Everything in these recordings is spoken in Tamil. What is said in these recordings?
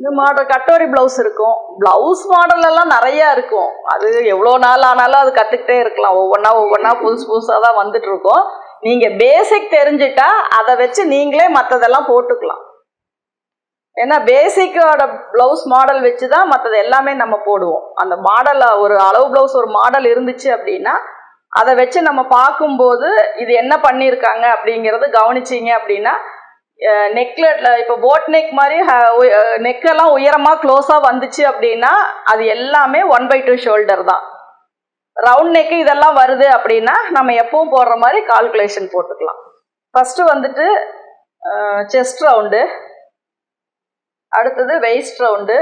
இந்த மாடல் கட்டோரி ப்ளவுஸ் இருக்கும். ப்ளவுஸ் மாடல் எல்லாம் நிறைய இருக்கும். அது எவ்வளோ நாள் ஆனாலும் அது கற்றுக்கிட்டே இருக்கலாம். ஒவ்வொன்றா ஒவ்வொன்றா புதுசு புதுசாக தான் வந்துட்டு இருக்கோம் நீங்கள் பேசிக் தெரிஞ்சிட்டா அதை வச்சு நீங்களே மற்றதெல்லாம் போட்டுக்கலாம். ஏன்னா பேசிக்கோட ப்ளவுஸ் மாடல் வச்சு தான் மற்றது எல்லாமே நம்ம போடுவோம். அந்த மாடல் ஒரு அளவு ப்ளவுஸ் ஒரு மாடல் இருந்துச்சு அப்படின்னா அதை வச்சு நம்ம பார்க்கும்போது இது என்ன பண்ணியிருக்காங்க அப்படிங்கிறது கவனிச்சிங்க அப்படின்னா நெக்ல இப்போ போட் நெக் மாதிரி நெக்கெல்லாம் உயரமாக க்ளோஸாக வந்துச்சு அப்படின்னா அது எல்லாமே ஒன் பை டூ ஷோல்டர் தான். ரவுண்ட் நெக்கு இதெல்லாம் வருது அப்படின்னா நம்ம எப்பவும் போடுற மாதிரி கால்குலேஷன் போட்டுக்கலாம். ஃபஸ்ட்டு வந்துட்டு செஸ்ட் ரவுண்டு அடுத்தது வெயிஸ்ட் ரவுண்டு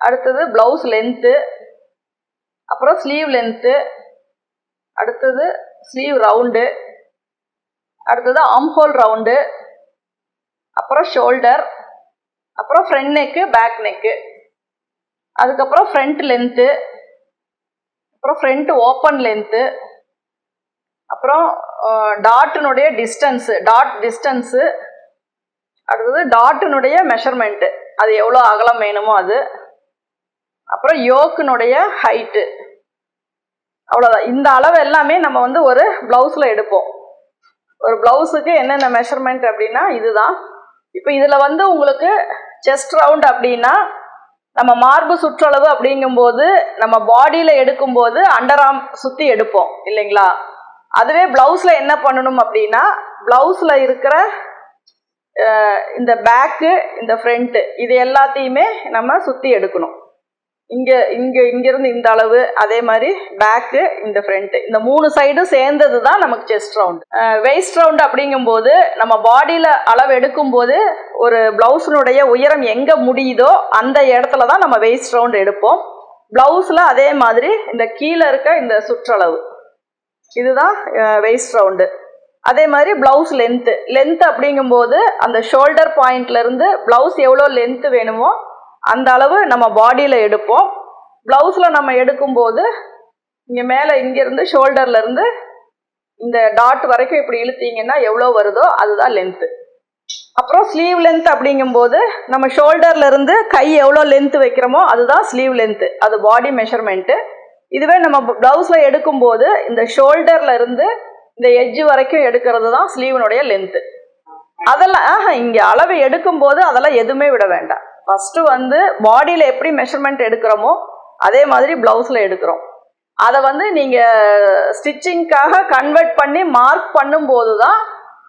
அடுத்தது ப்ளவுஸ் லென்த்து அப்புறம் ஸ்லீவ் லென்த்து அடுத்தது ஸ்லீவ் ரவுண்டு அடுத்தது ஆம்ஹோல் ரவுண்டு அப்புறம் ஷோல்டர் அப்புறம் ஃப்ரண்ட் நெக்கு பேக் நெக்கு அதுக்கப்புறம் ஃப்ரண்ட் லென்த்து அப்புறம் ஃப்ரண்ட் ஓப்பன் லென்த்து அப்புறம் டாட்டினுடைய டிஸ்டன்ஸு டாட் டிஸ்டன்ஸு அடுத்தது டாட்டினுடைய மெஷர்மெண்ட்டு அது எவ்வளோ அகலம் வேணுமோ அது. அப்புறம் யோக்கினுடைய ஹைட்டு அவ்வளோதான் இந்த அளவு எல்லாமே நம்ம வந்து ஒரு ப்ளவுஸில் எடுப்போம். ஒரு ப்ளவுஸுக்கு என்னென்ன மெஷர்மெண்ட் அப்படின்னா இதுதான். இப்போ இதில் வந்து உங்களுக்கு செஸ்ட் ரவுண்ட் அப்படின்னா நம்ம மார்பு சுற்றளவு அப்படிங்கும்போது நம்ம பாடியில் எடுக்கும்போது அண்டர் சுற்றி எடுப்போம் இல்லைங்களா? அதுவே ப்ளவுஸில் என்ன பண்ணணும் அப்படின்னா ப்ளவுஸில் இருக்கிற இந்த பேக்கு இந்த ஃப்ரண்ட்டு இது எல்லாத்தையுமே நம்ம சுற்றி எடுக்கணும். இங்கே இங்கே இங்கேருந்து இந்த அளவு அதே மாதிரி பேக்கு இந்த ஃப்ரண்ட்டு இந்த மூணு சைடும் சேர்ந்தது தான் நமக்கு செஸ்ட் ரவுண்ட் வெயிஸ்ட் ரவுண்ட் அப்படிங்கும்போது நம்ம பாடியில் அளவு எடுக்கும்போது ஒரு ப்ளவுஸினுடைய உயரம் எங்கே முடியுதோ அந்த இடத்துல தான் நம்ம வெயிஸ்ட் ரவுண்ட் எடுப்போம். ப்ளவுஸில் அதே மாதிரி இந்த கீழே இருக்க இந்த சுற்றளவு. இதுதான் வெயிஸ்ட் ரவுண்டு அதே மாதிரி ப்ளவுஸ் லென்த்து லென்த் அப்படிங்கும்போது அந்த ஷோல்டர் பாயிண்ட்லேருந்து ப்ளவுஸ் எவ்வளோ லென்த்து வேணுமோ அந்த அளவு நம்ம பாடியில் எடுப்போம். ப்ளவுஸில் நம்ம எடுக்கும்போது இங்கே மேலே இங்கேருந்து ஷோல்டர்லேருந்து இந்த டாட் வரைக்கும் இப்படி இழுத்தீங்கன்னா எவ்வளோ வருதோ அதுதான் லென்த்து அப்புறம் ஸ்லீவ் லென்த் அப்படிங்கும்போது நம்ம ஷோல்டர்லேருந்து கை எவ்வளோ லென்த்து வைக்கிறோமோ அதுதான் ஸ்லீவ் லென்த்து அது பாடி மெஷர்மெண்ட்டு இதுவே நம்ம ப்ளவுஸில் எடுக்கும்போது இந்த ஷோல்டர்லேருந்து இந்த எஜ்ஜு வரைக்கும் எடுக்கிறது தான் ஸ்லீவனுடைய லென்த்து அதெல்லாம் ஆஹா, இங்கே அளவு எடுக்கும்போது அதெல்லாம் எதுவுமே விட வேண்டாம். ஃபஸ்ட்டு வந்து பாடியில் எப்படி மெஷர்மெண்ட் எடுக்கிறோமோ அதே மாதிரி ப்ளவுஸில் எடுக்கிறோம். அதை வந்து நீங்கள் ஸ்டிச்சிங்க்காக கன்வெர்ட் பண்ணி மார்க் பண்ணும்போது தான்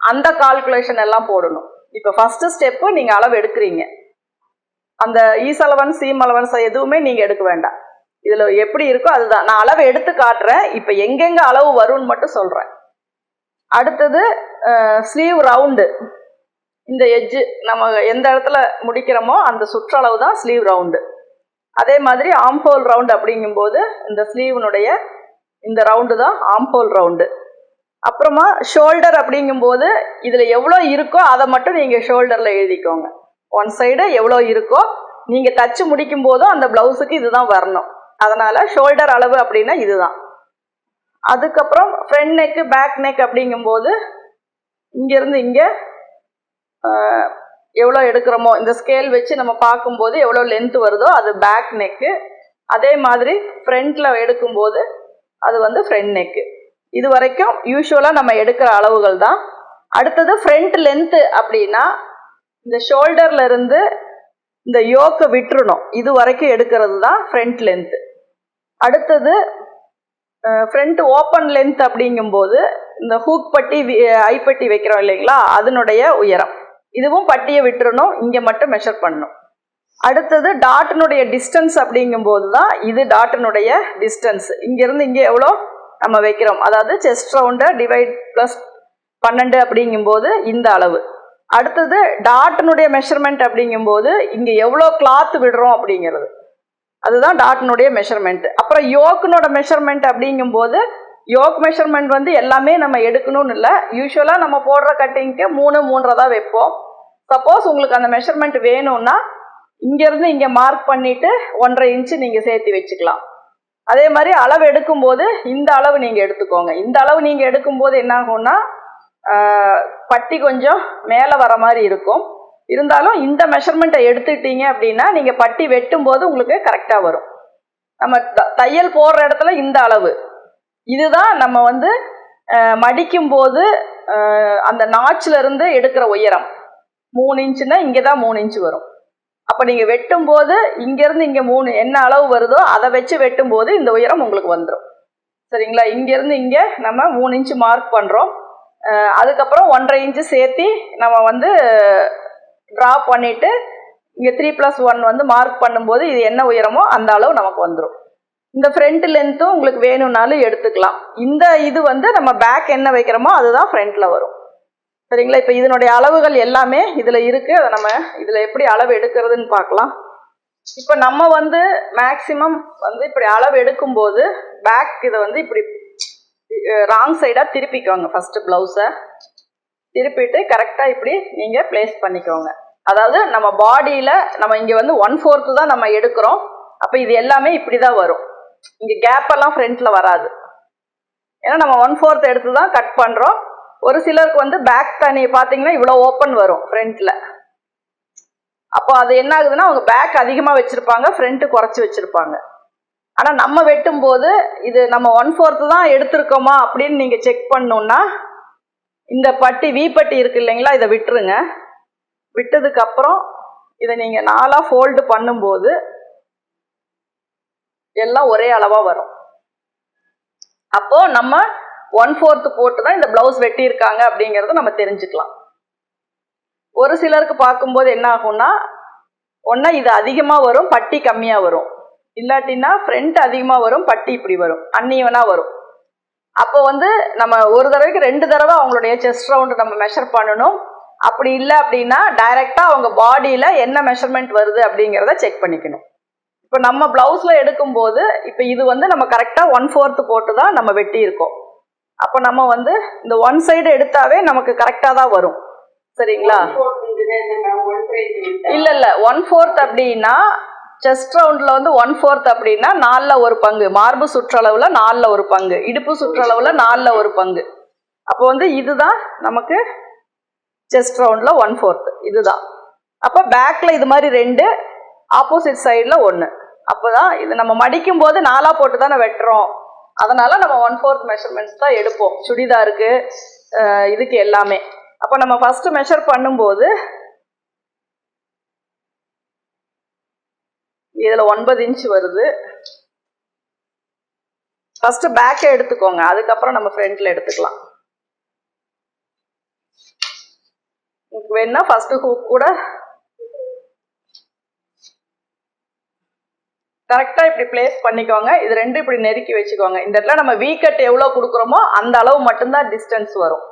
அந்த கால்குலேஷன் எல்லாம் போடணும். இப்போ ஃபஸ்ட்டு ஸ்டெப்பு நீங்கள் அளவு எடுக்கிறீங்க. அந்த ஈஸ் அலவன்ஸ் சீம் அலவன்ஸ் எதுவுமே நீங்கள் எடுக்க வேண்டாம். இதில் எப்படி இருக்கோ அதுதான். நான் அளவு எடுத்து காட்டுறேன். இப்போ எங்கெங்கே அளவு வரும்னு மட்டும் சொல்கிறேன் அடுத்தது ஸ்லீவ் ரவுண்டு இந்த எஜ்ஜு நம்ம எந்த இடத்துல முடிக்கிறோமோ அந்த சுற்றளவு தான் ஸ்லீவ் ரவுண்டு அதே மாதிரி ஆம்ஹோல் ரவுண்டு அப்படிங்கும்போது இந்த ஸ்லீவனுடைய இந்த ரவுண்டு தான் ஆம்ஹோல் ரவுண்டு அப்புறமா ஷோல்டர் அப்படிங்கும்போது இதில் எவ்வளோ இருக்கோ அதை மட்டும் நீங்கள் ஷோல்டரில் எழுதிக்கோங்க. ஒன் சைடு எவ்வளோ இருக்கோ நீங்கள் தச்சு முடிக்கும் போதும் அந்த ப்ளவுஸுக்கு இதுதான் வரணும். அதனால் ஷோல்டர் அளவு அப்படின்னா இதுதான். அதுக்கப்புறம் ஃப்ரண்ட் நெக்கு பேக் நெக் அப்படிங்கும்போது இங்கேருந்து இங்கே எவ்வளோ எடுக்கிறோமோ இந்த ஸ்கேல் வச்சு நம்ம பார்க்கும்போது எவ்வளோ லென்த் வருதோ அது பேக் நெக்கு அதே மாதிரி ஃப்ரண்ட்டில் எடுக்கும்போது அது வந்து ஃப்ரண்ட் நெக்கு இது வரைக்கும் யூஸ்வலாக நம்ம எடுக்கிற அளவுகள் தான். அடுத்தது ஃப்ரண்ட் லென்த்து அப்படின்னா இந்த ஷோல்டர்ல இருந்து இந்த யோக்கை விட்டுறணும். இது வரைக்கும் எடுக்கிறது தான் ஃப்ரண்ட் லென்த்து அடுத்தது ஃப்ரண்ட் ஓப்பன் லென்த் அப்படிங்கும்போது இந்த ஹூக் பட்டி ஐப்பட்டி வைக்கிறோம் இல்லைங்களா அதனுடைய உயரம். இதுவும் பட்டியை விட்டுறணும் இங்கே மட்டும் மெஷர் பண்ணணும். அடுத்தது டாட்டினுடைய டிஸ்டன்ஸ் அப்படிங்கும்போது தான் இது டாட்டினுடைய டிஸ்டன்ஸ் இங்கேருந்து இங்கே எவ்வளோ நம்ம வைக்கிறோம்? அதாவது செஸ்ட் ரவுண்டை டிவைட் ப்ளஸ் பன்னெண்டு அப்படிங்கும்போது இந்த அளவு. அடுத்தது டாட்டினுடைய மெஷர்மெண்ட் அப்படிங்கும்போது இங்கே எவ்வளோ கிளாத் விடுறோம் அப்படிங்கிறது. அதுதான் டாட்டினுடைய மெஷர்மெண்ட் அப்புறம் யோக்கினோட மெஷர்மெண்ட் அப்படிங்கும்போது யோக் மெஷர்மெண்ட் வந்து எல்லாமே நம்ம எடுக்கணும்னு இல்லை. யூஸ்வலாக நம்ம போடுற கட்டிங்க்கு மூணு மூன்றரை தான் வைப்போம். சப்போஸ் உங்களுக்கு அந்த மெஷர்மெண்ட் வேணும்னா இங்கேருந்து இங்கே மார்க் பண்ணிவிட்டு ஒன்றரை இன்ச்சு நீங்கள் சேர்த்து வச்சுக்கலாம். அதே மாதிரி அளவு எடுக்கும்போது இந்த அளவு நீங்கள் எடுத்துக்கோங்க. இந்த அளவு நீங்கள் எடுக்கும்போது என்ன ஆகும்னா பட்டி கொஞ்சம் மேலே வர மாதிரி இருக்கும். இருந்தாலும் இந்த மெஷர்மெண்ட்டை எடுத்துக்கிட்டீங்க அப்படின்னா நீங்கள் பட்டி வெட்டும் போது உங்களுக்கு கரெக்டாக வரும். நம்ம த- தையல் போடுற இடத்துல இந்த அளவு. இதுதான் நம்ம வந்து மடிக்கும்போது மடிக்கும் போது அந்த நாச்சில் இருந்து எடுக்கிற உயரம். மூணு இன்ச்சுன்னா இங்கே தான் மூணு இன்ச்சு வரும். அப்போ நீங்கள் வெட்டும் போது இங்கேருந்து இங்கே மூணு என்ன அளவு வருதோ அதை வச்சு வெட்டும் போது இந்த உயரம் உங்களுக்கு வந்துடும் சரிங்களா? இங்கேருந்து இங்கே நம்ம மூணு இன்ச்சு மார்க் பண்ணுறோம் அதுக்கப்புறம் ஒன்றரை இன்ச்சு சேர்த்தி நம்ம வந்து ட்ரா பண்ணிவிட்டு இங்கே த்ரீ ப்ளஸ் ஒன் வந்து மார்க் பண்ணும்போது இது என்ன உயரமோ அந்த அளவு நமக்கு வந்துடும் இந்த ஃப்ரண்ட் லென்த்தும் உங்களுக்கு வேணும்னாலும் எடுத்துக்கலாம். இந்த இது வந்து நம்ம பேக் என்ன வைக்கிறோமோ அதுதான் ஃப்ரண்ட்டில் வரும். சரிங்களா? இப்போ இதனுடைய அளவுகள் எல்லாமே இதில் இருக்குது அதை நம்ம இதில் எப்படி அளவு எடுக்கிறதுன்னு பார்க்கலாம். இப்போ நம்ம வந்து மேக்சிமம் வந்து இப்படி அளவு எடுக்கும்போது பேக் இதை வந்து இப்படி ராங் சைடாக திருப்பிக்கோங்க. ஃபஸ்ட்டு ப்ளவுஸை திருப்பிட்டு கரெக்டாக இப்படி நீங்கள் ப்ளேஸ் பண்ணிக்கோங்க. அதாவது நம்ம பாடியில் நம்ம இங்கே வந்து ஒன் ஃபோர்த்து தான் நம்ம எடுக்கிறோம். அப்போ இது எல்லாமே இப்படி தான் வரும். இங்கே கேப்பெல்லாம் ஃப்ரண்ட்டில் வராது. ஏன்னா நம்ம ஒன் ஃபோர்த் எடுத்து தான் கட் பண்ணுறோம் ஒரு சிலருக்கு வந்து பேக் தனி பார்த்தீங்கன்னா இவ்வளோ ஓப்பன் வரும் ஃப்ரண்ட்டில் அப்போ அது என்ன ஆகுதுன்னா அவங்க பேக் அதிகமாக வச்சுருப்பாங்க ஃப்ரண்ட்டு குறைச்சி வச்சுருப்பாங்க. ஆனால் நம்ம வெட்டும்போது இது நம்ம ஒன் ஃபோர்த்து தான் எடுத்திருக்கோமா அப்படின்னு நீங்கள் செக் பண்ணணுன்னா இந்த பட்டி வி பட்டி இருக்கு இல்லைங்களா இதை விட்டுருங்க. விட்டதுக்கப்புறம் இதை நீங்கள் நாலாக ஃபோல்டு பண்ணும்போது எல்லாம் ஒரே அளவாக வரும். அப்போது நம்ம ஒன் ஃபோர்த்து போட்டு தான் இந்த ப்ளவுஸ் வெட்டியிருக்காங்க அப்படிங்கிறத நம்ம தெரிஞ்சுக்கலாம். ஒரு சிலருக்கு பார்க்கும்போது என்ன ஆகும்னா ஒன்றா இது அதிகமாக வரும் பட்டி கம்மியாக வரும். இல்லாட்டின்னா ஃப்ரண்ட் அதிகமாக வரும் பட்டி இப்படி வரும். அன்னீவனாக வரும். அப்போ வந்து நம்ம ஒரு தடவைக்கு ரெண்டு தடவை அவங்களுடைய செஸ்ட் ரவுண்டு நம்ம மெஷர் பண்ணணும். அப்படி இல்லை அப்படின்னா டைரெக்டாக அவங்க பாடியில் என்ன மெஷர்மெண்ட் வருது அப்படிங்கிறத செக் பண்ணிக்கணும். இப்போ நம்ம ப்ளவுஸில் எடுக்கும்போது இப்போ இது வந்து நம்ம கரெக்டாக ஒன் ஃபோர்த்து போட்டு தான் நம்ம வெட்டியிருக்கோம். அப்போ நம்ம வந்து இந்த ஒன் சைடு எடுத்தாவே நமக்கு கரெக்டாக தான் வரும். சரிங்களா? இல்ல இல்ல. ஒன் ஃபோர்த் அப்படின்னா செஸ்ட் ரவுண்ட்ல வந்து ஒன் ஃபோர்த் அப்படின்னா நாலில் ஒரு பங்கு. மார்பு சுற்றளவுல நாலில் ஒரு பங்கு. இடுப்பு சுற்றளவுல நாலில் ஒரு பங்கு. அப்போ வந்து இதுதான் நமக்கு செஸ்ட் ரவுண்ட்ல ஒன் ஃபோர்த் இதுதான். அப்போ பேக்ல இது மாதிரி ரெண்டு ஆப்போசிட் சைடில் ஒன்று அப்போதான் இது நம்ம மடிக்கும் போது நாலாக போட்டு தானே வெட்டுறோம். அதனால நம்ம ஒன் ஃபோர்த் மெஷர்மெண்ட்ஸ் தான் எடுப்போம். சுடிதாருக்கு இதுக்கு எல்லாமே. அப்போ நம்ம ஃபர்ஸ்ட் மெஷர் பண்ணும்போது இதில் ஒன்பது இன்ச் வருது. ஃபர்ஸ்ட் பேக்கை எடுத்துக்கோங்க. அதுக்கப்புறம் நம்ம ஃப்ரண்ட்ல எடுத்துக்கலாம். உங்களுக்கு வேணா ஃபர்ஸ்ட் ஹூக் கூட கரெக்டாக இப்படி பிளேஸ் பண்ணிக்கோங்க. இது ரெண்டும் இப்படி நெருக்கி வச்சுக்கோங்க. இந்த இடத்துல நம்ம வீக்கட் எவ்வளோ கொடுக்குறோமோ அந்த அளவு மட்டும்தான் டிஸ்டன்ஸ் வரும்.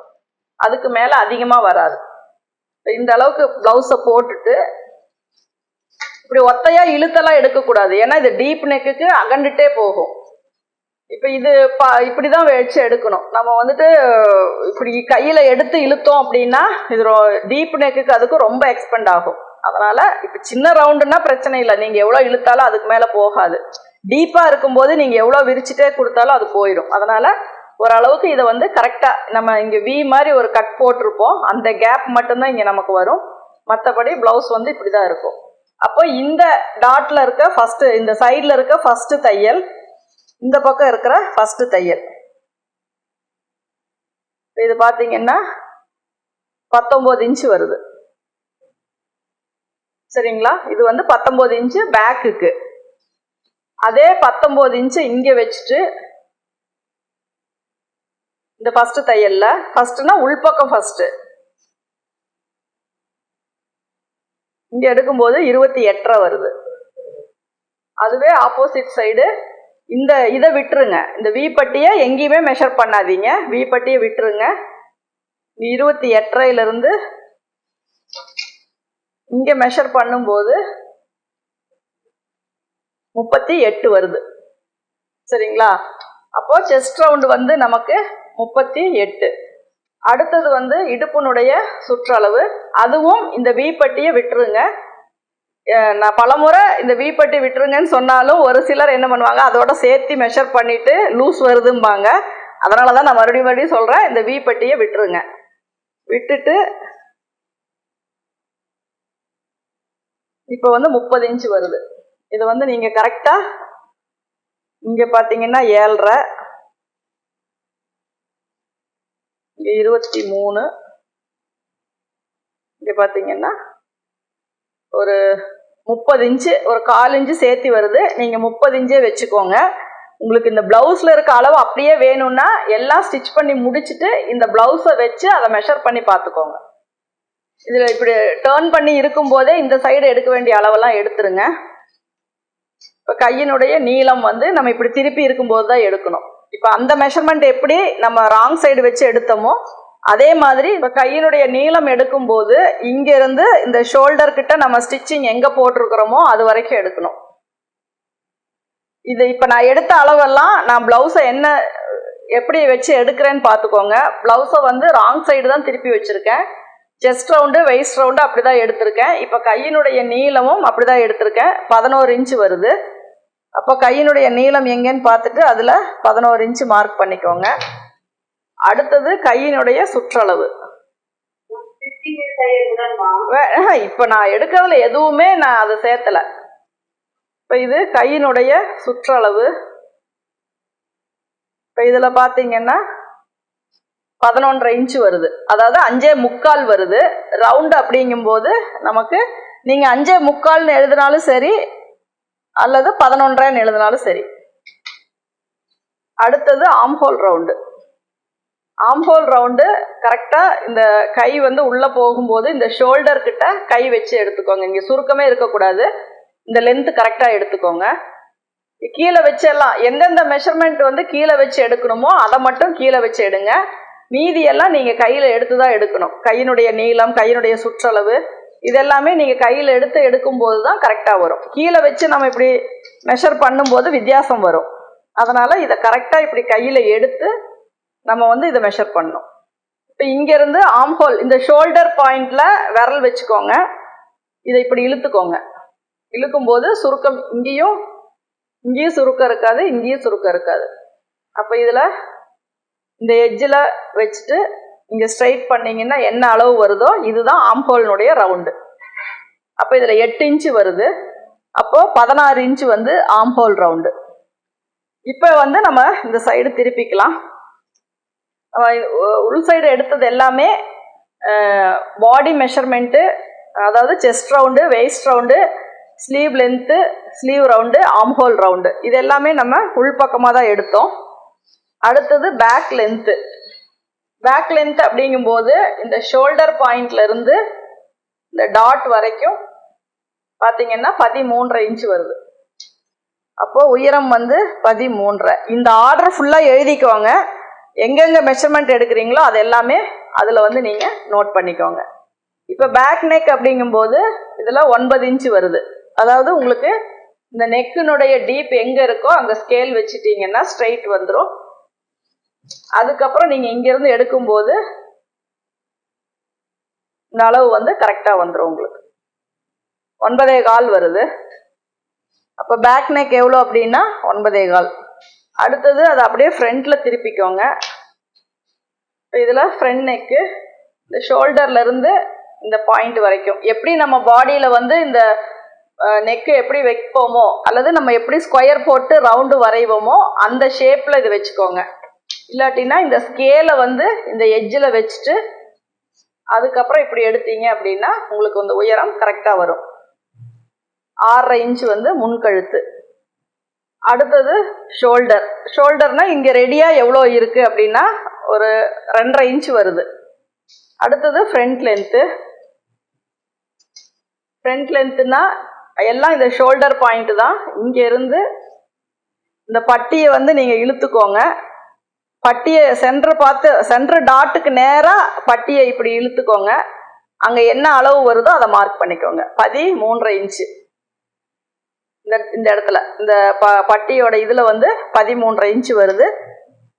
அதுக்கு மேலே அதிகமாக வராது. இந்த அளவுக்கு ப்ளவுஸை போட்டுட்டு இப்படி ஒத்தையாக இழுத்தெல்லாம் எடுக்கக்கூடாது. ஏன்னா இது டீப் நெக்குக்கு அகண்டுட்டே போகும். இப்போ இது பா இப்படி தான் வச்சு எடுக்கணும். நம்ம வந்துட்டு இப்படி கையில் எடுத்து இழுத்தோம் அப்படின்னா இது டீப் நெக்குக்கு அதுக்கு ரொம்ப எக்ஸ்பெண்ட் ஆகும். அதனால இப்போ சின்ன ரவுண்டுன்னா பிரச்சனை இல்லை. நீங்கள் எவ்வளோ இழுத்தாலும் அதுக்கு மேலே போகாது. டீப்பாக இருக்கும்போது நீங்கள் எவ்வளோ விரிச்சிட்டே கொடுத்தாலும் அது போயிடும். அதனால ஓரளவுக்கு இதை வந்து கரெக்டாக நம்ம இங்கே வி மாதிரி ஒரு கட் போட்டிருப்போம். அந்த கேப் மட்டும்தான் இங்கே நமக்கு வரும். மற்றபடி ப்ளவுஸ் வந்து இப்படி தான் இருக்கும். அப்போ இந்த டாட்ல இருக்க ஃபர்ஸ்ட் இந்த சைடில் இருக்க ஃபர்ஸ்ட் தையல் இந்த பக்கம் இருக்கிற ஃபர்ஸ்ட் தையல். இது பார்த்தீங்கன்னா பத்தொம்போது இன்ச்சு வருது. சரிங்களா? இது வந்து பத்தொம்போது இன்ச்சு பேக்குக்கு அதே பத்தொம்போது இன்ச்சு இங்கே வச்சுட்டு இந்த ஃபஸ்ட்டு தையலில் ஃபஸ்ட்டுனா உள்பக்கம் ஃபஸ்ட்டு இங்கே எடுக்கும்போது இருபத்தி எட்டரை வருது. அதுவே ஆப்போசிட் சைடு இந்த இதை விட்டுருங்க. இந்த வீப்பட்டியை எங்கேயுமே மெஷர் பண்ணாதீங்க. வி பட்டியை விட்டுருங்க. இருபத்தி எட்டரையிலிருந்து இங்கே மெஷர் பண்ணும்போது முப்பத்தி எட்டு வருது. சரிங்களா? அப்போ செஸ்ட் ரவுண்டு வந்து நமக்கு முப்பத்தி எட்டு. அடுத்தது வந்து இடுப்பினுடைய சுற்றளவு. அதுவும் இந்த வீப்பட்டியை விட்டுருங்க. நான் பலமுறை இந்த வீப்பட்டி விட்டுருங்கன்னு சொன்னாலும் ஒரு சிலர் என்ன பண்ணுவாங்க அதோட சேர்த்து மெஷர் பண்ணிட்டு லூஸ் வருதும்பாங்க. அதனால தான் நான் மறுபடியும் மறுபடியும் சொல்கிறேன் இந்த வீப்பட்டியை விட்டுருங்க. விட்டுட்டு இப்போ வந்து முப்பது இன்ச்சு வருது. இது வந்து நீங்கள் கரெக்டாக இங்கே பார்த்தீங்கன்னா ஏழ்ரை இங்கே இருபத்தி மூணு இங்கே பார்த்தீங்கன்னா ஒரு முப்பது இன்ச்சு ஒரு கால் இன்ச்சு சேர்த்து வருது. நீங்கள் முப்பது இன்ச்சே வச்சுக்கோங்க. உங்களுக்கு இந்த ப்ளவுஸில் இருக்க அளவு அப்படியே வேணும்னா எல்லாம் ஸ்டிச் பண்ணி முடிச்சுட்டு இந்த ப்ளவுஸை வச்சு அதை மெஷர் பண்ணி பார்த்துக்கோங்க. இதில் இப்படி டேர்ன் பண்ணி இருக்கும்போதே இந்த சைடு எடுக்க வேண்டிய அளவெல்லாம் எடுத்துருங்க. இப்போ கையினுடைய நீளம் வந்து நம்ம இப்படி திருப்பி இருக்கும்போது தான் எடுக்கணும். இப்போ அந்த மெஷர்மெண்ட் எப்படி நம்ம ராங் சைடு வச்சு எடுத்தோமோ அதே மாதிரி இப்போ கையினுடைய நீளம் எடுக்கும்போது இங்கேருந்து இந்த ஷோல்டர் கிட்ட நம்ம ஸ்டிச்சிங் எங்கே போட்டிருக்கிறோமோ அது வரைக்கும் எடுக்கணும். இது இப்போ நான் எடுத்த அளவெல்லாம் நான் ப்ளவுஸை என்ன எப்படி வச்சு எடுக்கிறேன்னு பார்த்துக்கோங்க. ப்ளவுஸை வந்து ராங் சைடு தான் திருப்பி வச்சுருக்கேன். செஸ்ட் ரவுண்டு வெயிஸ்ட் ரவுண்டு அப்படி தான் எடுத்திருக்கேன். இப்போ கையினுடைய நீளமும் அப்படி தான் எடுத்திருக்கேன். பதினோரு இன்ச்சு வருது. அப்போ கையினுடைய நீளம் எங்கேன்னு பார்த்துட்டு அதில் பதினோரு இன்ச்சு மார்க் பண்ணிக்கோங்க. அடுத்தது கையினுடைய சுற்றளவு. இப்போ நான் எடுக்கிறதுல எதுவுமே நான் அதை சேர்த்தலை. இப்போ இது கையினுடைய சுற்றளவு. இப்போ இதில் பார்த்தீங்கன்னா பதினொன்றரை இன்ச்சு வருது. அதாவது அஞ்சே முக்கால் வருது. ரவுண்டு அப்படிங்கும்போது நமக்கு நீங்கள் அஞ்சே முக்கால்னு எழுதினாலும் சரி அல்லது பதினொன்றரைன்னு எழுதினாலும் சரி. அடுத்தது ஆம்ஹோல் ரவுண்டு ஆம்ஹோல் ரவுண்டு கரெக்டாக இந்த கை வந்து உள்ளே போகும்போது இந்த ஷோல்டர் கிட்ட கை வச்சு எடுத்துக்கோங்க. இங்கே சுருக்கமே இருக்கக்கூடாது. இந்த லென்த்து கரெக்டாக எடுத்துக்கோங்க. கீழே வச்செல்லாம் எந்தெந்த மெஷர்மெண்ட் வந்து கீழே வச்சு எடுக்கணுமோ அதை மட்டும் கீழே வச்சு எடுங்க. மீதியெல்லாம் நீங்கள் கையில் எடுத்து தான் எடுக்கணும். கையினுடைய நீளம் கையினுடைய சுற்றளவு இதெல்லாமே நீங்கள் கையில் எடுத்து எடுக்கும்போது தான் கரெக்டாக வரும். கீழே வச்சு நம்ம இப்படி மெஷர் பண்ணும்போது வித்தியாசம் வரும். அதனால் இதை கரெக்டாக இப்படி கையில் எடுத்து நம்ம வந்து இதை மெஷர் பண்ணணும். இப்போ இங்கேருந்து ஆம்ஹோல் இந்த ஷோல்டர் பாயிண்டில் விரல் வச்சுக்கோங்க. இதை இப்படி இழுத்துக்கோங்க. இழுக்கும்போது சுருக்கம் இங்கேயும் இங்கேயும் சுருக்கம் இருக்காது இங்கேயும் சுருக்கம் இருக்காது. அப்போ இதில் இந்த எட்ஜில் வச்சுட்டு இங்கே ஸ்ட்ரைட் பண்ணிங்கன்னா என்ன அளவு வருதோ இதுதான் ஆம்ஹோல்னுடைய ரவுண்டு அப்போ இதில் எட்டு இன்ச்சு வருது. அப்போது பதினாறு இன்ச்சு வந்து ஆம்ஹோல் ரவுண்டு இப்போ வந்து நம்ம இந்த சைடு திருப்பிக்கலாம். உள் சைடு எடுத்தது எல்லாமே பாடி மெஷர்மெண்ட்டு அதாவது chest round waist round sleeve length sleeve round armhole round இது எல்லாமே நம்ம உள்பக்கமாக தான் எடுத்தோம். அடுத்தது பேக் லென்த்து பேக் லென்த் அப்படிங்கும்போது இந்த ஷோல்டர் பாயிண்ட்ல இருந்து இந்த டாட் வரைக்கும் பார்த்தீங்கன்னா பதிமூன்றரை இன்ச்சு வருது. அப்போ உயரம் வந்து பதிமூன்றரை. இந்த ஆர்டர் ஃபுல்லாக எழுதிக்கோங்க. எங்கெங்கே மெஷர்மெண்ட் எடுக்கிறீங்களோ அது எல்லாமே அதில் வந்து நீங்கள் நோட் பண்ணிக்கோங்க. இப்போ பேக் நெக் அப்படிங்கும்போது இதில் ஒன்பது இன்ச்சு வருது. அதாவது உங்களுக்கு இந்த நெக்கினுடைய டீப் எங்கே இருக்கோ அங்கே ஸ்கேல் வச்சுட்டீங்கன்னா ஸ்ட்ரைட் வந்துடும் அதுக்கப்புறம் நீங்கள் இங்கேருந்து எடுக்கும்போது இந்த அளவு வந்து கரெக்டாக வந்துடும் உங்களுக்கு. ஒன்பதே கால் வருது. அப்போ பேக் நெக் எவ்வளோ அப்படின்னா ஒன்பதே கால். அடுத்தது அதை அப்படியே ஃப்ரண்ட்டில் திருப்பிக்கோங்க. இதில் ஃப்ரண்ட் நெக்கு இந்த ஷோல்டர்லேருந்து இந்த பாயிண்ட் வரைக்கும். எப்படி நம்ம பாடியில் வந்து இந்த நெக்கு எப்படி வைப்போமோ அல்லது நம்ம எப்படி ஸ்கொயர் போட்டு ரவுண்டு வரைவோமோ அந்த ஷேப்பில் இது வச்சுக்கோங்க. இல்லாட்டினா இந்த ஸ்கேலை வந்து இந்த எஜ்ஜில் வச்சுட்டு அதுக்கப்புறம் இப்படி எடுத்தீங்க அப்படின்னா உங்களுக்கு இந்த உயரம் கரெக்டாக வரும். ஆறரை இன்ச் வந்து முன்கழுத்து அடுத்தது ஷோல்டர் ஷோல்டர்னா இங்கே ரெடியாக எவ்வளோ இருக்குது அப்படின்னா ஒரு ரெண்டரை இன்ச் வருது. அடுத்தது ஃப்ரண்ட் லென்த்து ஃப்ரண்ட் லென்த்துனா எல்லாம் இந்த ஷோல்டர் பாயிண்ட் தான். இங்கேருந்து இந்த பட்டியை வந்து நீங்கள் இழுத்துக்கோங்க. பட்டியை சென்டர் பார்த்து சென்டர் டாட்டுக்கு நேராக பட்டியை இப்படி இழுத்துக்கோங்க. அங்கே என்ன அளவு வருதோ அதை மார்க் பண்ணிக்கோங்க. பதி மூன்றரை இன்ச்சு இந்த இந்த இடத்துல இந்த ப பட்டியோட இதில் வந்து பதிமூன்றரை இன்ச்சு வருது.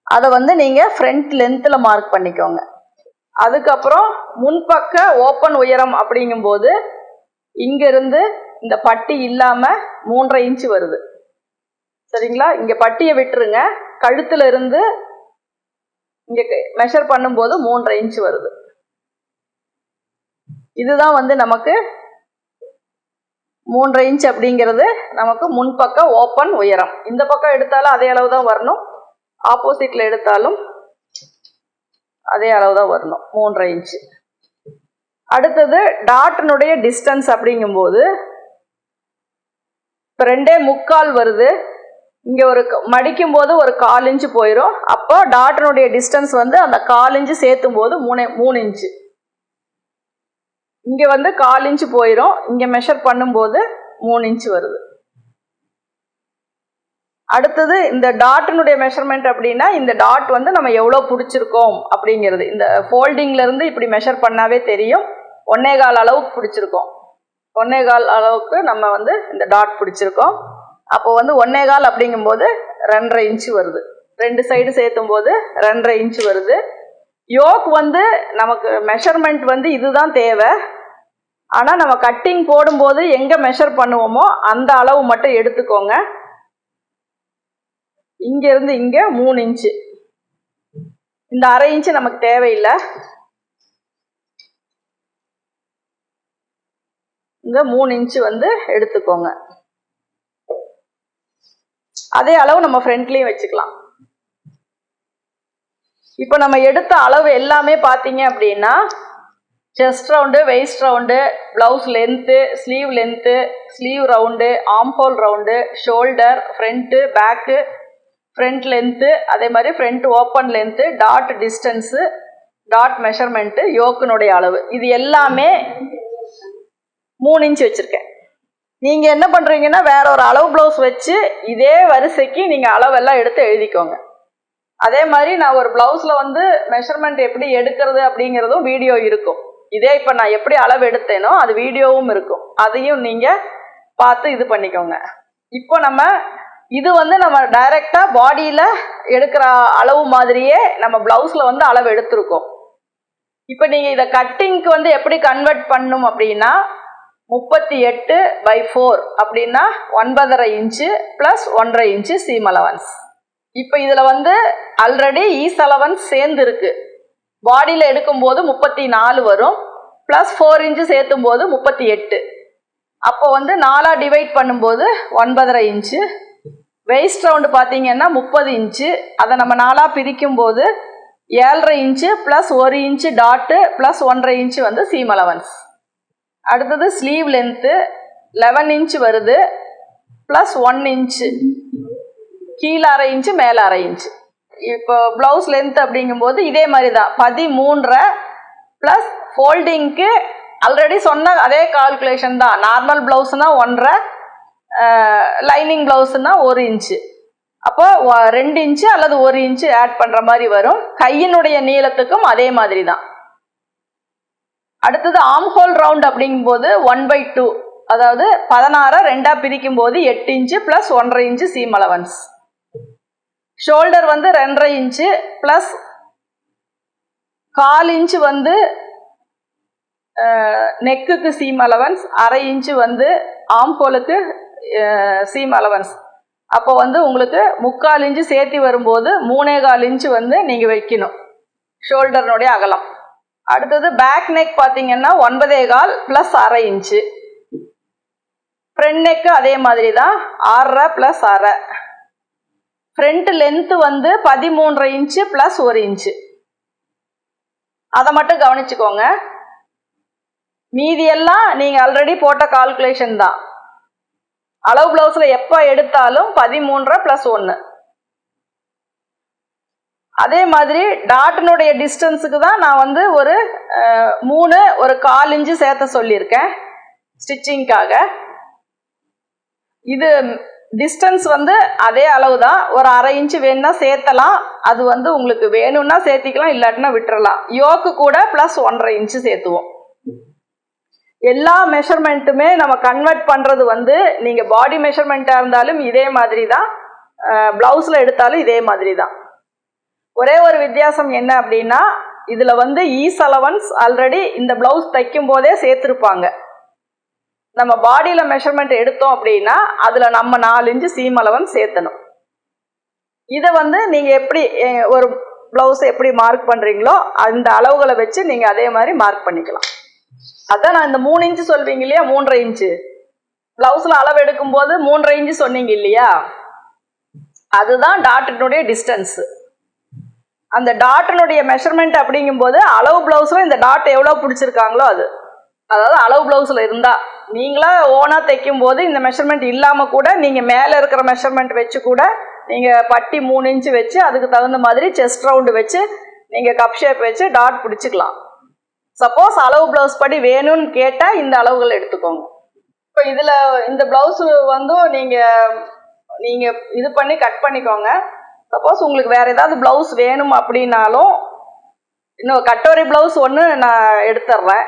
அதை வந்து நீங்கள் ஃப்ரண்ட் லென்த்தில் மார்க் பண்ணிக்கோங்க. அதுக்கப்புறம் முன்பக்க ஓப்பன் உயரம் அப்படிங்கும்போது இங்கேருந்து இந்த பட்டி இல்லாமல் மூன்றரை இன்ச்சு வருது. சரிங்களா? இங்கே பட்டியை விட்டுருங்க. கழுத்துல இருந்து இங்கே மெஷர் பண்ணும்போது மூன்றரை இன்ச் வருது. இதுதான் வந்து நமக்கு மூன்றரை இன்ச் அப்படிங்கிறது நமக்கு முன்பக்கம் ஓப்பன் உயரம். இந்த பக்கம் எடுத்தாலும் அதே அளவு தான் வரணும். ஆப்போசிட்டில் எடுத்தாலும் அதே அளவு தான் வரணும். மூன்றரை இன்ச்சு அடுத்தது டாட்டினுடைய டிஸ்டன்ஸ் அப்படிங்கும்போது இப்போ ரெண்டே முக்கால் வருது. இங்கே ஒரு மடிக்கும் போது ஒரு கால் இன்ச்சு போயிடும் அப்போ டாட்டினுடைய டிஸ்டன்ஸ் வந்து அந்த கால் இன்ச்சு சேர்த்தும் போது மூணு மூணு இன்ச்சு. இங்கே வந்து கால் இன்ச்சு போயிடும் இங்கே மெஷர் பண்ணும்போது மூணு இன்ச்சு வருது. அடுத்தது இந்த டாட்டினுடைய மெஷர்மெண்ட் அப்படின்னா இந்த டாட் வந்து நம்ம எவ்வளோ பிடிச்சிருக்கோம் அப்படிங்கிறது. இந்த ஃபோல்டிங்லேருந்து இப்படி மெஷர் பண்ணாவே தெரியும். ஒன்னே கால் அளவுக்கு பிடிச்சிருக்கோம். ஒன்னே கால் அளவுக்கு நம்ம வந்து இந்த டாட் பிடிச்சிருக்கோம். அப்போ வந்து ஒன்னே கால் அப்படிங்கும்போது ரெண்டரை இன்ச்சு வருது. ரெண்டு சைடு சேர்த்தும் போது ரெண்டரை இன்ச்சு வருது. யோக் வந்து நமக்கு மெஷர்மெண்ட் வந்து இதுதான் தேவை. ஆனால் நம்ம கட்டிங் போடும்போது எங்கே மெஷர் பண்ணுவோமோ அந்த அளவு மட்டும் எடுத்துக்கோங்க. இங்கேருந்து இங்கே இங்க மூணு இன்ச்சு. இந்த அரை இன்ச்சு நமக்கு தேவையில்லை. இந்த மூணு இன்ச்சு வந்து எடுத்துக்கோங்க. அதே அளவு நம்ம ஃப்ரண்ட்லேயும் வச்சுக்கலாம். இப்போ நம்ம எடுத்த அளவு எல்லாமே பார்த்தீங்க அப்படின்னா chest round waist round blouse length sleeve length sleeve round armhole round shoulder front back front length அதே மாதிரி front open length dot distance dot measurement யோக்கினுடைய அளவு. இது எல்லாமே மூணு இன்ச் வச்சுருக்கேன். நீங்கள் என்ன பண்ணுறீங்கன்னா வேற ஒரு அளவு ப்ளவுஸ் வச்சு இதே வரிசைக்கு நீங்கள் அளவெல்லாம் எடுத்து எழுதிக்கோங்க. அதே மாதிரி நான் ஒரு ப்ளவுஸில் வந்து மெஷர்மெண்ட் எப்படி எடுக்கிறது அப்படிங்கிறதும் வீடியோ இருக்கும். இதே இப்போ நான் எப்படி அளவு எடுத்தேனோ அது வீடியோவும் இருக்கும். அதையும் நீங்கள் பார்த்து இது பண்ணிக்கோங்க. இப்போ நம்ம இது வந்து நம்ம டைரெக்டாக பாடியில் எடுக்கிற அளவு மாதிரியே நம்ம ப்ளவுஸில் வந்து அளவு எடுத்திருக்கோம். இப்போ நீங்கள் இதை கட்டிங்க்கு வந்து எப்படி கன்வெர்ட் பண்ணும் அப்படின்னா முப்பத்தி எட்டு பை ஃபோர் அப்படின்னா ஒன்பதரை இன்ச்சு ப்ளஸ் ஒன்றரை இன்ச்சு சீம் அலவன்ஸ் இப்போ இதில் வந்து ஆல்ரெடி ஈஸ் அலவன்ஸ் சேர்ந்து இருக்கு பாடியில் எடுக்கும்போது முப்பத்தி நாலு வரும் ப்ளஸ் ஃபோர் இன்ச்சு சேர்த்தும் போது முப்பத்தி எட்டு. அப்போ வந்து நாலாக டிவைட் பண்ணும்போது ஒன்பதரை இன்ச்சு. வெயிஸ்ட் ரவுண்டு பார்த்தீங்கன்னா முப்பது இன்ச்சு. அதை நம்ம நாலாக பிரிக்கும் போது ஏழரை இன்ச்சு ப்ளஸ் ஒரு இன்ச்சு டாட்டு ப்ளஸ் ஒன்றரை இன்ச்சு வந்து சீம் அலவன்ஸ் அடுத்தது ஸ்லீவ் லென்த்து லெவன் இன்ச் வருது ப்ளஸ் ஒன் இன்ச்சு கீழே அரை இன்ச்சு மேலே அரை இன்ச்சு இப்போ ப்ளவுஸ் லென்த் அப்படிங்கும்போது இதே மாதிரி தான் பதிமூன்றரை ப்ளஸ் ஃபோல்டிங்க்கு ஆல்ரெடி சொன்ன அதே கால்குலேஷன் தான். நார்மல் ப்ளவுஸ்னால் ஒன்றரை லைனிங் ப்ளவுஸ்னா ஒரு இன்ச்சு அப்போ ரெண்டு இன்ச்சு அல்லது ஒரு இன்ச்சு ஆட் பண்ணுற மாதிரி வரும். கையினுடைய நீளத்துக்கும் அதே மாதிரி தான் அடுத்தது ஆம் ஹோல் ரவுண்ட் அப்படிங்கும்போது ஒன் பை டூ அதாவது பதினாறை ரெண்டாக பிரிக்கும் போது எட்டு இன்ச்சு ப்ளஸ் ஒன்றரை இன்ச்சு சீம் அலவன்ஸ் ஷோல்டர் வந்து ரெண்டரை இன்ச்சு ப்ளஸ் கால் இன்ச்சு வந்து நெக்குக்கு சீம் அலவன்ஸ் அரை இன்ச்சு வந்து ஆம்ஹோலுக்கு சீம் அலவன்ஸ் அப்போ வந்து உங்களுக்கு முக்கால் இன்ச்சு சேர்த்து வரும்போது மூணே கால் இன்ச்சு வந்து நீங்கள் வைக்கணும். ஷோல்டர்னுடைய அகலம். அடுத்தது பேக் நெக் பார்த்தீங்கன்னா ஒன்பதே கால் ப்ளஸ் அரை இன்ச்சு ஃப்ரண்ட் நெக்கு அதே மாதிரி தான் ஆறரை ப்ளஸ் அரை. ஃப்ரண்ட் லென்த்து வந்து பதிமூன்றரை இன்ச்சு ப்ளஸ் ஒரு இன்ச்சு அதை மட்டும் கவனிச்சுக்கோங்க. மீதியெல்லாம் நீங்கள் ஆல்ரெடி போட்ட கால்குலேஷன் தான். அளவு ப்ளவுஸில் எப்போ எடுத்தாலும் பதிமூன்றரை ப்ளஸ் ஒன்று அதே மாதிரி டாட்டினுடைய டிஸ்டன்ஸுக்கு தான் நான் வந்து ஒரு மூணு ஒரு கால் இன்ச்சு சேர்த்த சொல்லியிருக்கேன். ஸ்டிச்சிங்க்காக. இது டிஸ்டன்ஸ் வந்து அதே அளவு தான். ஒரு அரை இன்ச்சு வேணும்னா சேர்த்தலாம். அது வந்து உங்களுக்கு வேணும்னா சேர்த்திக்கலாம் இல்லாட்டினா விட்டுறலாம். யோக்கு கூட ப்ளஸ் ஒன்றரை இன்ச்சு சேர்த்துவோம். எல்லா மெஷர்மெண்ட்டுமே நம்ம கன்வெர்ட் பண்ணுறது வந்து நீங்கள் பாடி மெஷர்மெண்ட்டாக இருந்தாலும் இதே மாதிரி தான். ப்ளவுஸில் எடுத்தாலும் இதே மாதிரி தான். ஒரே ஒரு வித்தியாசம் என்ன அப்படின்னா இதில் வந்து ஈஸ் அலவன்ஸ் ஆல்ரெடி இந்த ப்ளவுஸ் தைக்கும் போதே சேர்த்துருப்பாங்க. நம்ம பாடியில் மெஷர்மெண்ட் எடுத்தோம் அப்படின்னா அதில் நம்ம நாலு இன்ச்சு சீம் அலவன்ஸ் சேர்த்தணும். இதை வந்து நீங்கள் எப்படி ஒரு ப்ளவுஸ் எப்படி மார்க் பண்ணுறீங்களோ அந்த அளவுகளை வச்சு நீங்கள் அதே மாதிரி மார்க் பண்ணிக்கலாம். அதான் நான் இந்த மூணு இன்ச்சு சொல்வீங்க இல்லையா மூன்றரை இன்ச்சு. ப்ளவுஸில் அளவு எடுக்கும்போது மூன்றரை இன்ச்சு சொன்னீங்க இல்லையா? அதுதான் டாட்டினுடைய டிஸ்டன்ஸு அந்த டாட்டினுடைய மெஷர்மெண்ட் அப்படிங்கும்போது அளவு பிளவுஸில் இந்த டாட் எவ்வளோ பிடிச்சிருக்காங்களோ அது. அதாவது அளவு ப்ளவுஸில் இருந்தால் நீங்களா ஓனாக தைக்கும் போது இந்த மெஷர்மெண்ட் இல்லாமல் கூட நீங்கள் மேலே இருக்கிற மெஷர்மெண்ட் வச்சு கூட நீங்கள் பட்டி மூணு இன்ச்சு வச்சு அதுக்கு தகுந்த மாதிரி செஸ்ட் ரவுண்டு வச்சு நீங்கள் கப் ஷேப் வச்சு டாட் பிடிச்சிக்கலாம். சப்போஸ் அளவு ப்ளவுஸ் படி வேணும்னு கேட்டால் இந்த அளவுகள் எடுத்துக்கோங்க. இப்போ இதில் இந்த ப்ளவுஸ் வந்து நீங்கள் நீங்கள் இது பண்ணி கட் பண்ணிக்கோங்க. சப்போஸ் உங்களுக்கு வேறு ஏதாவது ப்ளவுஸ் வேணும் அப்படின்னாலும் இன்னும் கட்டோரி ப்ளவுஸ் ஒன்று நான் எடுத்துட்றேன்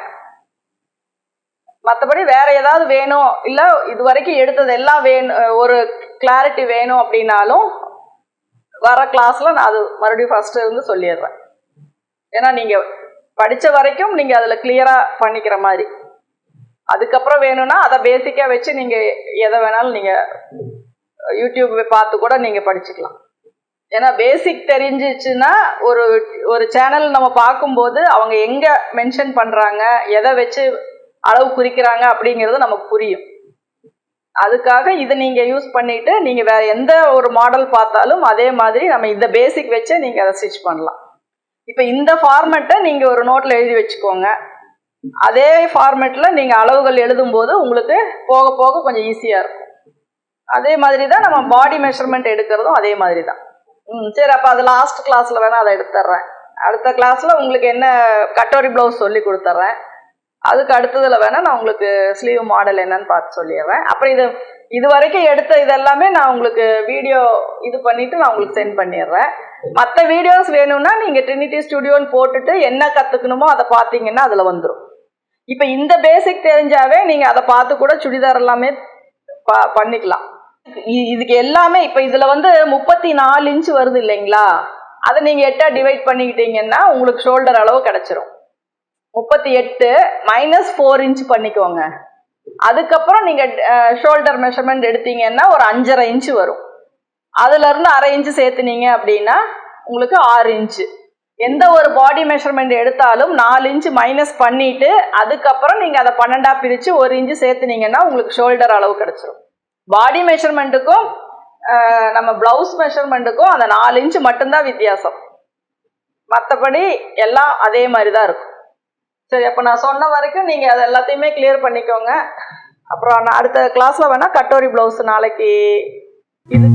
மற்றபடி வேற ஏதாவது வேணும் இல்லை இது வரைக்கும் எடுத்தது எல்லாம் வேணும் ஒரு கிளாரிட்டி வேணும் அப்படின்னாலும் வர கிளாஸில் நான் அது மறுபடியும் ஃபஸ்ட்டு இருந்து சொல்லிடுறேன் ஏன்னா நீங்கள் படித்த வரைக்கும் நீங்கள் அதில் கிளியராக பண்ணிக்கிற மாதிரி. அதுக்கப்புறம் வேணும்னா அதை பேசிக்காக வச்சு நீங்கள் எதை வேணாலும் நீங்கள் யூடியூப் பார்த்து கூட நீங்கள் படிச்சுக்கலாம். ஏன்னா பேசிக் தெரிஞ்சிச்சுன்னா ஒரு ஒரு சேனல் நம்ம பார்க்கும்போது அவங்க எங்கே மென்ஷன் பண்ணுறாங்க எதை வச்சு அளவு குறிக்கிறாங்க அப்படிங்கிறது நமக்கு புரியும். அதுக்காக இதை நீங்கள் யூஸ் பண்ணிட்டு நீங்கள் வேற எந்த ஒரு மாடல் பார்த்தாலும் அதே மாதிரி நம்ம இந்த பேசிக் வச்சு நீங்கள் அதை ஸ்டிச் பண்ணலாம். இப்போ இந்த ஃபார்மெட்டை நீங்கள் ஒரு நோட்டில் எழுதி வச்சுக்கோங்க. அதே ஃபார்மெட்டில் நீங்கள் அளவுகள் எழுதும்போது உங்களுக்கு போக போக கொஞ்சம் ஈஸியாக இருக்கும். அதே மாதிரி தான் நம்ம பாடி மெஷர்மெண்ட் எடுக்கிறதும் அதே மாதிரி தான் ம் சரி அப்போ அது லாஸ்ட் கிளாஸில் வேணால் அதை எடுத்துட்றேன் அடுத்த கிளாஸில் உங்களுக்கு என்ன கட்டோரி ப்ளவுஸ் சொல்லி கொடுத்துட்றேன் அதுக்கு அடுத்ததில் வேணால் நான் உங்களுக்கு ஸ்லீவ் மாடல் என்னன்னு பார்த்து சொல்லிடுறேன். அப்புறம் இது இது வரைக்கும் எடுத்த இதெல்லாமே நான் உங்களுக்கு வீடியோ இது பண்ணிவிட்டு நான் உங்களுக்கு சென்ட் பண்ணிடுறேன். மற்ற வீடியோஸ் வேணும்னா நீங்கள் ட்ரினிட்டி ஸ்டுடியோன்னு போட்டுட்டு என்ன கற்றுக்கணுமோ அதை பார்த்தீங்கன்னா அதில் வந்துடும் இப்போ இந்த பேசிக் தெரிஞ்சாவே நீங்கள் அதை பார்த்து கூட சுடிதார் எல்லாமே ப பண்ணிக்கலாம். இதுக்கு எல்லாமே இப்போ இதில் வந்து முப்பத்தி நாலு இன்ச் வருது இல்லைங்களா? அதை நீங்கள் எட்டாக டிவைட் பண்ணிக்கிட்டீங்கன்னா உங்களுக்கு ஷோல்டர் அளவு கிடைச்சிரும். முப்பத்தி எட்டு மைனஸ் ஃபோர் இன்ச் பண்ணிக்கோங்க. அதுக்கப்புறம் நீங்கள் ஷோல்டர் மெஷர்மெண்ட் எடுத்தீங்கன்னா ஒரு அஞ்சரை இன்ச்சு வரும். அதுலேருந்து அரை இன்ச்சு சேர்த்துனீங்க அப்படின்னா உங்களுக்கு ஆறு இன்ச்சு எந்த ஒரு பாடி மெஷர்மெண்ட் எடுத்தாலும் நாலு இன்ச்சு மைனஸ் பண்ணிட்டு அதுக்கப்புறம் நீங்கள் அதை பன்னெண்டா பிரிச்சு ஒரு இன்ச்சு சேர்த்துனீங்கன்னா உங்களுக்கு ஷோல்டர் அளவு கிடச்சிரும். பாடி மெஷர்மெண்ட்டுக்கும் நம்ம ப்ளவுஸ் மெஷர்மெண்ட்டுக்கும் அந்த நாலு இன்ச்சு மட்டும்தான் வித்தியாசம். மற்றபடி எல்லாம் அதே மாதிரி தான் இருக்கும். சரி அப்போ நான் சொன்ன வரைக்கும் நீங்கள் அதை எல்லாத்தையுமே கிளியர் பண்ணிக்கோங்க. அப்புறம் நான் அடுத்த கிளாஸில் வேணால் கட்டோரி ப்ளவுஸ் நாளைக்கு இது.